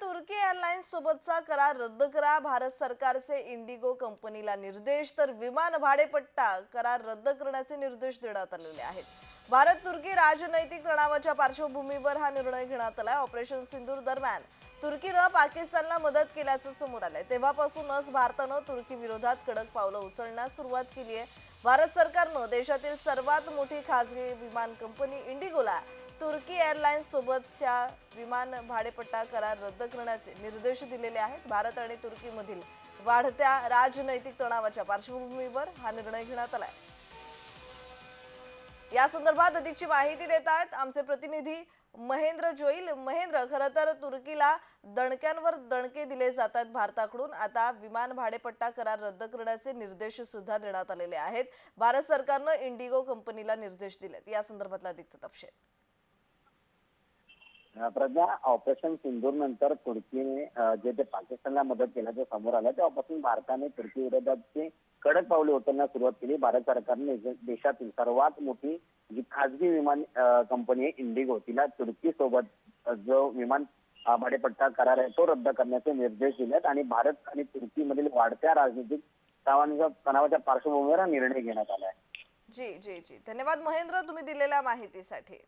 तुर्की airlines सोबतचा करार रद्द करा. भारत सरकारचे इंडिगो कंपनीला निर्देश तर विमान भाडेपट्टा करार रद्द करण्याचे निर्देश देण्यात आलेले आहेत. भारत तुर्की राजनैतिक तणावाच्या पार्श्वभूमीवर हा निर्णय घेण्यात आलाय. ऑपरेशन सिंदूर दरम्यान तुर्कीनं पाकिस्तानला मदत केल्याचं समोर आलंय. तेव्हापासूनच भारतानं तुर्की विरोधात कडक पावलं उचलण्यास सुरुवात केली आहे भारत सरकारनं देशातील सर्वात मोठी खासगी विमान कंपनी इंडिगोला तुर्की एअरलाइन्स सोबतच्या विमान भाडेपट्टा करार रद्द करण्याचे निर्देश दिलेले आहेत. भारत आणि तुर्कीमधील वाढत्या राजनैतिक तणावाच्या पार्श्वभूमीवर हा निर्णय घेण्यात आलाय. या संदर्भात अधिकची माहिती देत आहेत आमचे प्रतिनिधी महेंद्र जोईल. महेंद्र खरं तर तुर्कीला दणक्यांवर दणके दिले जातात भारताकडून. आता विमान भाडेपट्टा करार रद्द करण्याचे निर्देश सुद्धा देण्यात आलेले आहेत. भारत सरकारनं इंडिगो कंपनीला निर्देश दिलेत. या संदर्भातला अधिकचा तपशील. प्रज्ञा ऑपरेशन सिंदूर नंतर तुर्कीने जे ते पाकिस्तानला मदत केल्याचं समोर आलं तेव्हापासून भारताने तुर्की विरोधातची कडक पावले उचलण्यास सुरुवात केली. भारत सरकारने देशातील सर्वात मोठी जी खासगी विमान कंपनी आहे इंडिगो तिला तुर्की सोबत जो विमान भाडेपट्टा करार आहे तो रद्द करण्याचे निर्देश दिलेत आणि भारत आणि तुर्कीमधील वाढत्या राजनीतिक तणावाच्या तणावाच्या पार्श्वभूमीवर हा निर्णय घेण्यात आला आहे. जी जी जी. धन्यवाद महेंद्र तुम्ही दिलेल्या माहितीसाठी.